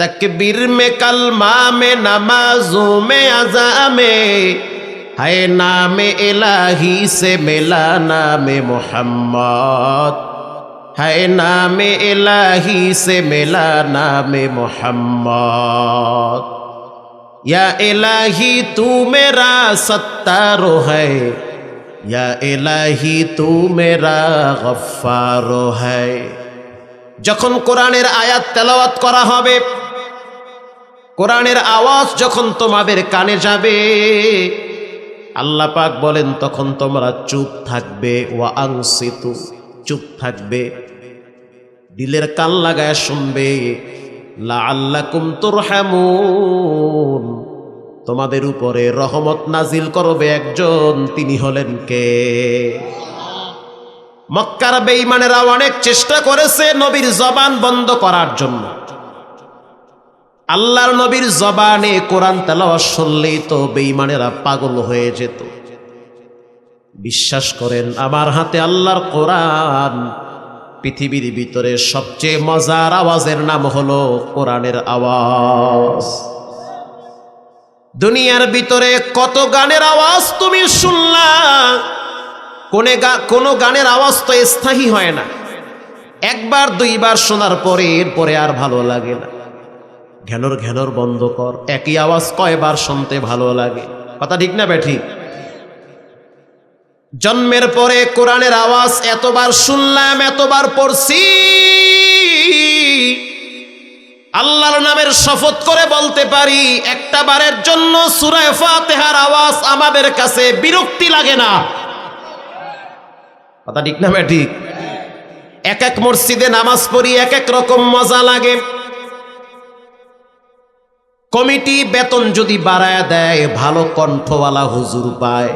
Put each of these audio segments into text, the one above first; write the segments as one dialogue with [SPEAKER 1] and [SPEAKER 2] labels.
[SPEAKER 1] तकबीर में कलमा में नमाजों में अजा में है नाम इलाही से मिला नाम मोहम्मद है नाम इलाही से मिला नाम मोहम्मद या इलाही तू मेरा सत्तारो है या इलाही तू मेरा গফফারো है যখন কোরআনের আয়াত তেলাওয়াত করা হবে কোরআনের আওয়াজ যখন তোমাদের কানে যাবে, আল্লাহ পাক বলেন, তখন তোমরা চুপ থাকবে। ওয়া আংসিতু, চুপ থাকবে। দিলের কান লাগায় শুনবে। লা তুরহামুন। তোমাদের উপরে রহমত নাজিল করবে একজন, তিনি হলেন কে? মক্কার বেঈমানেরা অনেক চেষ্টা করেছে নবীর জবান বন্ধ করার জন্য। আল্লাহর নবীর জবানে কোরআন তেলাওয়াত শুনলেই তো বেঈমানেরা পাগল হয়ে যেত। বিশ্বাস করেন, আমার হাতে আল্লাহর কোরআন। পৃথিবীর ভিতরে সবচেয়ে মজার আওয়াজের নাম হলো কোরআনের আওয়াজ। দুনিয়ার ভিতরে কত গানের আওয়াজ তুমি শুনলা? কোনে কোনো গানের আওয়াজ তো স্থায়ী হয় না। একবার, দুইবার শোনার পরে এরপরে আর ভালো লাগে না। ঘ্যানোর ঘ্যানোর বন্ধ কর। একই আওয়াজ কয়বার শুনতে ভালো লাগে। কথা ঠিক না ব্যাঠি জন্মের পরে কোরআনের আওয়াজ এতবার শুনলাম, এতবার পড়ছি। আল্লাহর নামের শপথ করে বলতে পারি, একটা বারের জন্য সুরায় ফাতেহার আওয়াজ আমাদের কাছে বিরক্তি লাগে না। কথা ঠিক না ব্যাঠিক এক এক মসজিদে নামাজ পড়ি, এক এক রকম মজা লাগে। কমিটি বেতন যদি বাড়ায় দেয়, ভালো কণ্ঠওয়ালা হুজুর পায়।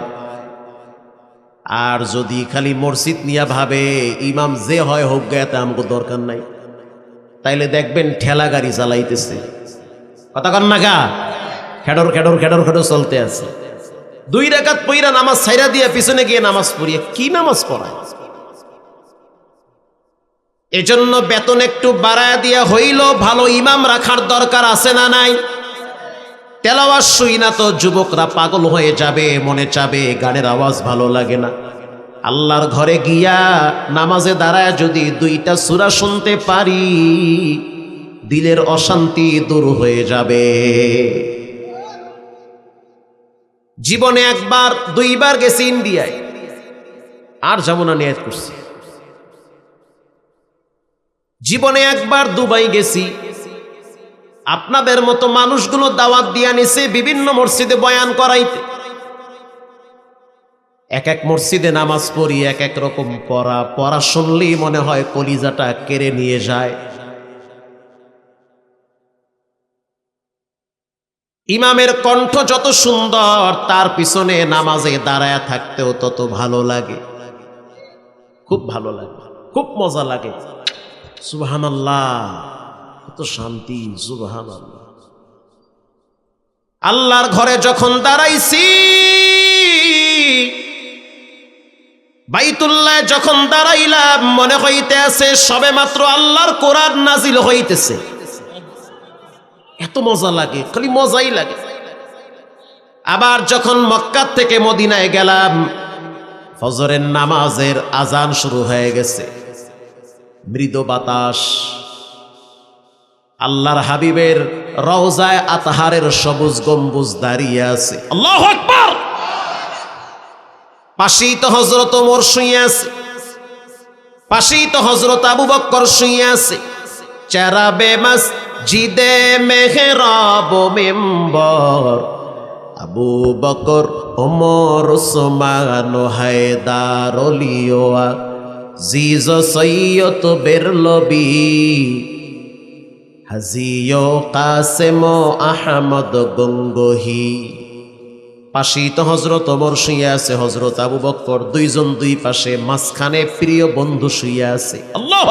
[SPEAKER 1] আর যদি খালি মসজিদ নিয়া ভাবে, ইমাম যে হয় হোক গায়াতে আমগো দরকার নাই। তাইলে দেখবেন ঠেলা গাড়ি চালাইতেছে। কথা কন না গা? খেডর খেডর খেডর খেডর চলতে আছে। দুই রাকাত পইরা নামাজ ছাইরা দিয়ে পিছনে গিয়ে নামাজ পড়িয়ে কি নামাজ পড়ায়? এজন্য বেতন একটু বাড়ায় দিয়া হইল, ভালো ইমাম রাখার দরকার আছে না নাই? তেলাওয়াজ শুই না তো যুবকরা পাগল হয়ে যাবে, মনে চাবে গানের আওয়াজ ভালো লাগে না। আল্লাহর ঘরে গিয়া নামাজে দাঁড়ায় যদি দুইটা সুরা শুনতে পারি, দিলের অশান্তি দূর হয়ে যাবে। জীবনে একবার, দুইবার গেছি ইন্ডিয়ায়। আর যাব না নিয়াত করছি। জীবনে একবার দুবাই গেছি। আপনাদের মতো মানুষগুলো দাওয়াত দিয়া নিছে বিভিন্ন মসজিদে বয়ান করাইতে। এক এক মসজিদে নামাজ পড়ি, এক এক রকম পড়া। পড়া শুনলেই মনে হয় কলিজাটা কেড়ে নিয়ে যায়। ইমামের কণ্ঠ যত সুন্দর, তার পিছনে নামাজে দাঁড়ায় থাকতেও তত ভালো লাগে। খুব ভালো লাগে, খুব মজা লাগে। সুবহান কত শান্তি সুবহান আল্লাহ আল্লাহর ঘরে যখন দাঁড়াইছি, বাইতুল্লাহ যখন দাঁড়াইলাম, মনে হইতে আছে সবে মাত্র আল্লাহর কোরআন নাজিল হইতেছে। এত মজা লাগে, খালি মজাই লাগে। আবার যখন মক্কার থেকে মদিনায় গেলাম, ফজরের নামাজের আজান শুরু হয়ে গেছে। মৃদু বাতাস আল্লাহর হাবিবের রওজায় আতাহারের সবুজ গম্বুজ দাঁড়িয়ে আছে। আল্লাহ আকবার! পাশেই তো হজরত ওমর শুয়ে আছে। পাশেই তো হজরত আবু বক্কর শুয়ে আছে। চারাবে মসজিদে মেহরাব মেম্বর। আবু বকর ওমর ওসমান হায়দার অলিওয়া জিজ সৈয়ত বেরলবি। হাজিও কাসেম আহমদ গঙ্গহি। পাশেই তো হজরত অমর শুয়ে আছে হজরত আবু বক্কর দুইজন দুই পাশে মাঝখানে প্রিয় বন্ধু শুয়ে আছে। আল্লাহ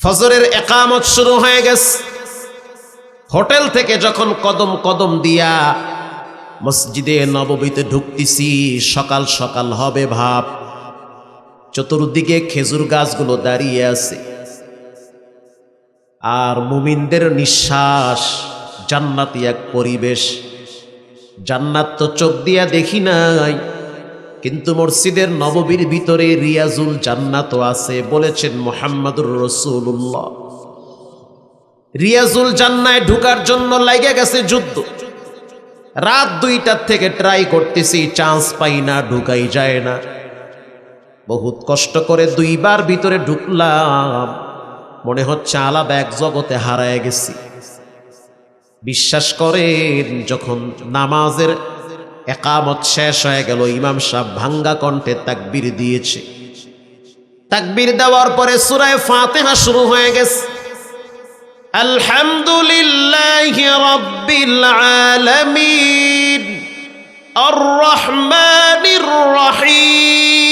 [SPEAKER 1] ফজরের একামত শুরু হয়ে গেছে। হোটেল থেকে যখন কদম কদম দিয়া মসজিদে নববীতে ঢুকতেছি, সকাল সকাল হবে ভাব। চতুর্দিকে খেজুর গাছগুলো দাঁড়িয়ে আছে। আর মুমিনদের নিঃশ্বাস, জান্নাতি এক পরিবেশ। জান্নাত তো চোখ দিয়া দেখি নাই, কিন্তু মসজিদের নববীর ভিতরে রিয়াজুল জান্নাতও আছে, বলেছেন মোহাম্মদুর রসুল্লাহ রিয়াজুল জান্নায় ঢুকার জন্য লাগে গেছে যুদ্ধ। রাত দুইটার থেকে ট্রাই করতেছি, চান্স পাই না, ঢুকাই যায় না। বহুত কষ্ট করে দুইবার ভিতরে ঢুকলাম। মনে হচ্ছে আলাদা এক জগতে হারায় গেছি। বিশ্বাস করেন, যখন নামাজের একামত শেষ হয়ে গেল, ইমাম সাহেব ভাঙ্গা কণ্ঠে তাকবির দিয়েছে। তাকবির দেওয়ার পরে সুরায় ফাতেহা শুরু হয়ে গেছে। আলহামদুলিল্লাহ রব্বিল আলামিন। আর রহমানির রহিম।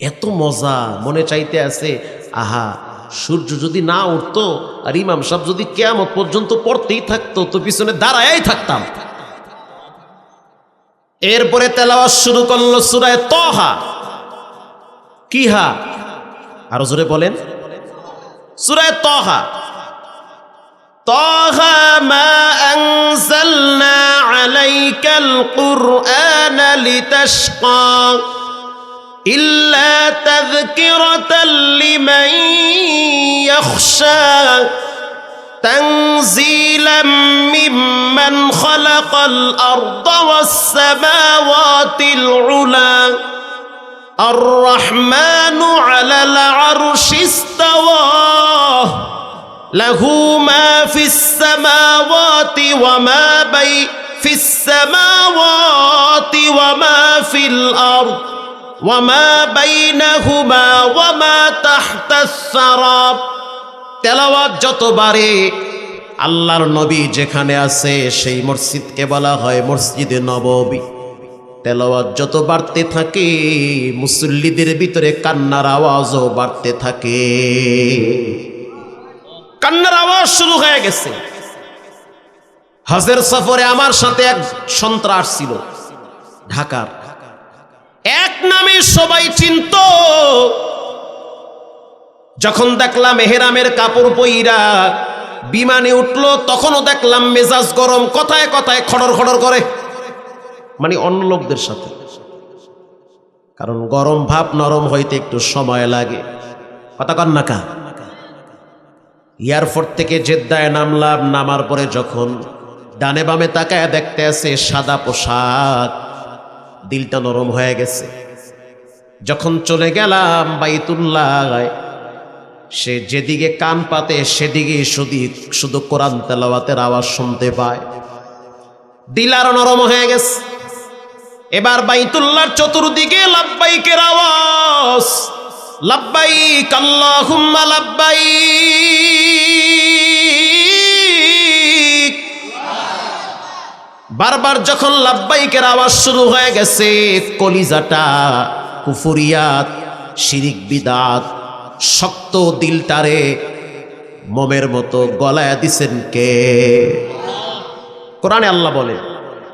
[SPEAKER 1] এত মজা মনে চাইতে আছে, আহা, সূর্য যদি না উঠতো আর ইমাম সাহেব যদি কেয়ামত পর্যন্ত পড়তেই থাকতো, তো পিছনে দাঁড়ায় থাকতাম। এরপরে তেলাওয়াজ শুরু করল সুরায় তহা কি হা? আরও জোরে বলেন। সুরায় তহা طه ما أنزلنا عليك القرآن لتشقى إلا تذكرة لمن يخشى تنزيلا ممن خلق الأرض والسماوات العلى الرحمن على العرش استوى লাহু মা ফিস সামাওয়াতি ওয়া মা বাই ফিস সামাওয়াতি ওয়া মা ফিল আরদ ওয়া মা বাইনাহুমা সারাব তেলাওয়াত যত বাড়ে আল্লাহর নবী যেখানে আছে, সেই মসজিদকে বলা হয় মসজিদে নববী। তেলাওয়াত যত বাড়তে থাকে, মুসল্লিদের ভিতরে কান্নার আওয়াজও বাড়তে থাকে। কান্নার আওয়াজ শুরু হয়ে গেছে। হজের সফরে আমার সাথে এক সন্ত্রাস ছিল, ঢাকার। এক নামে সবাই চিনত। যখন দেখলাম এহেরামের কাপড় পইরা বিমানে উঠল, তখনও দেখলাম মেজাজ গরম, কথায় কথায় খড়র খড়র করে। মানে অন্য লোকদের সাথে। কারণ গরম ভাব নরম হইতে একটু সময় লাগে। কথা কন না কা? এয়ারপোর্ট থেকে জেদ্দায় নামলাম, নামার পরে যখন ডানে বামে তাকায় দেখতে আছে সাদা পোশাক, দিলটা নরম হয়ে গেছে। যখন চলে গেলাম বাইতুল্লাহ সে যেদিকে কান পাতে সেদিকে শুধু শুধু কোরআন তেলাওয়াতের আওয়াজ শুনতে পায়। দিল আরও নরম হয়ে গেছে। এবার বাইতুল্লাহর চতুর্দিকে লাব্বাইকের আওয়াজ। লাব্বাইক আল্লাহুম্মা বারবার যখন লাব্বাইকের আওয়াজ শুরু হয়ে গেছে, কলিজাটা কুফুরিয়াত, শিরিক বিদাত, শক্ত দিলটারে মমের মতো গলায় দিছেন কে? কোরআনে আল্লাহ বলে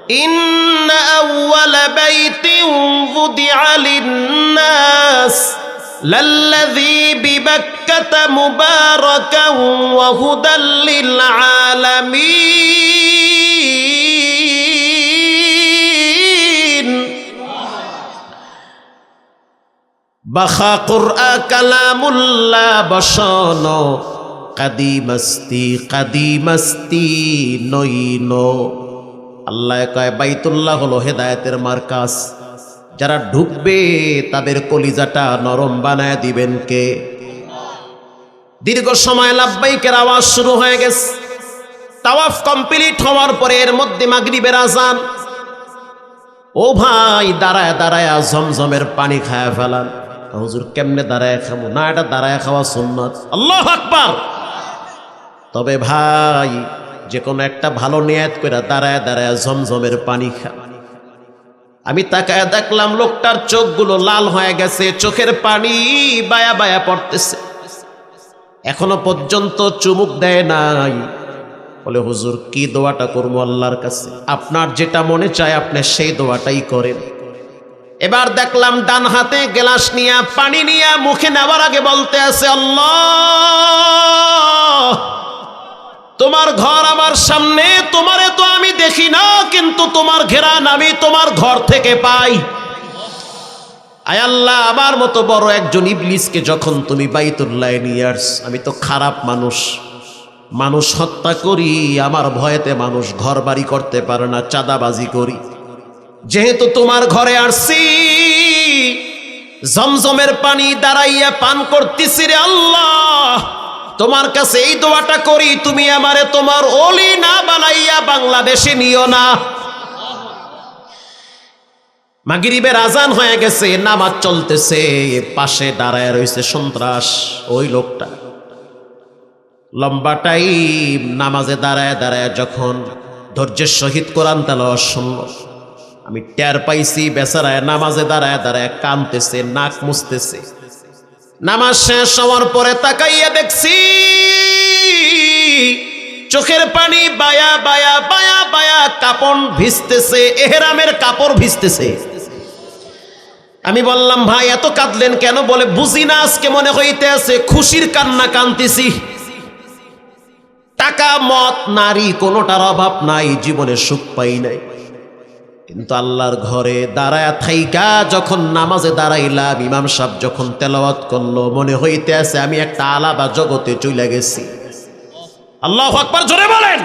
[SPEAKER 1] ইন্না আউয়াল বাইতি উযিআ লিন-নাস। للذي ببكة مباركا وهدى للعالمين বাখা কুরআ কালামুল্লাহ বসন কাদিমস্তি কাদিমস্তি নইন আল্লাহ কয় বাইতুল্লাহ হলো হেদায়েতের মার্কাস যারা ঢুকবে, তাদের কলিজাটা নরম বানায় দিবেন কে? দীর্ঘ সময় লাভবাইকের আওয়াজ শুরু হয়ে গেছে। তাওয়াফ কমপ্লিট হওয়ার পরে এর মধ্যে মাগরিবের আজান। ও ভাই, দাঁড়ায় দাঁড়ায়, ঝমঝমের পানি খায় ফেলান। হুজুর কেমনে দাঁড়ায় খাব? না, এটা দাঁড়ায় খাওয়া সুন্নত। আল্লাহ আকবার! তবে ভাই, যে কোনো একটা ভালো নিয়াত করে দাঁড়ায় দাঁড়ায়, ঝমঝমের পানি খা। আমি তাকায় দেখলাম লোকটার চোখগুলো লাল হয়ে গেছে, চোখের পানি বায়া বায়া পড়তেছে। এখনও পর্যন্ত চুমুক দেয় নাই। বলে, হুজুর, কি দোয়াটা করব আল্লাহর কাছে? আপনার যেটা মনে চায় আপনি সেই দোয়াটাই করেন। এবার দেখলাম ডান হাতে গ্লাস নিয়ে, পানি নিয়ে মুখে নেওয়ার আগে বলতে আছে, আল্লাহ, তোমার ঘর আমার সামনে, তোমারে তো আমি দেখি না, কিন্তু তোমার ঘেরান আমি তোমার ঘর থেকে পাই। আয় আল্লাহ, আমার মতো বড় একজন ইবলিসকে যখন তুমি বাইতুল্লাহ নিয়ে আস আমি তো খারাপ মানুষ। মানুষ হত্যা করি, আমার ভয়েতে মানুষ ঘর বাড়ি করতে পারে না, চাঁদাবাজি করি। যেহেতু তোমার ঘরে আসছি, জমজমের পানি দাঁড়াইয়া পান করতেছি রে আল্লাহ। তোমার কাছে এই দোয়াটা করি, তুমি আমারে তোমার ওলি না বানাইয়া বাংলাদেশে নিও না। মাগরিবের আজান হয়ে গেছে, নামাজ চলতেছে, পাশে দাঁড়ায় রয়েছে সন্ত্রাস, ওই লোকটা। লম্বা টাইম নামাজে দাঁড়ায় দাঁড়ায় যখন ধৈর্যের সহিত কোরআন তেলাওয়াত শুনল, আমি টের পাইছি, বেচারায় নামাজে দাঁড়ায় দাঁড়ায় কানতেছে নাক মুছতেছে। নামাজ শেষ হওয়ার পরে তাকাইয়া দেখছি, চোখের পানি বায়া বায়া বায়া বায়া কাপড় ভিজতেছে, এহেরামের কাপড় ভিজতেছে। আমি বললাম, ভাই, এত কাঁদলেন কেন? বলে, বুঝি না, আজকে মনে হইতে আছে খুশির কান্না কান্দিছি টাকা মত নারী, কোনোটার অভাব নাই, জীবনে সুখ পাই নাই। কিন্তু আল্লাহর ঘরে দাঁড়ায় থাইকা, যখন নামাজে দাঁড়াইলাম, ইমাম সাহেব যখন তেলাওয়াত করল, মনে হইতে আছে আমি একটা আলাদা জগতে চলে গেছি। আল্লাহ আকবার জোরে বলেন।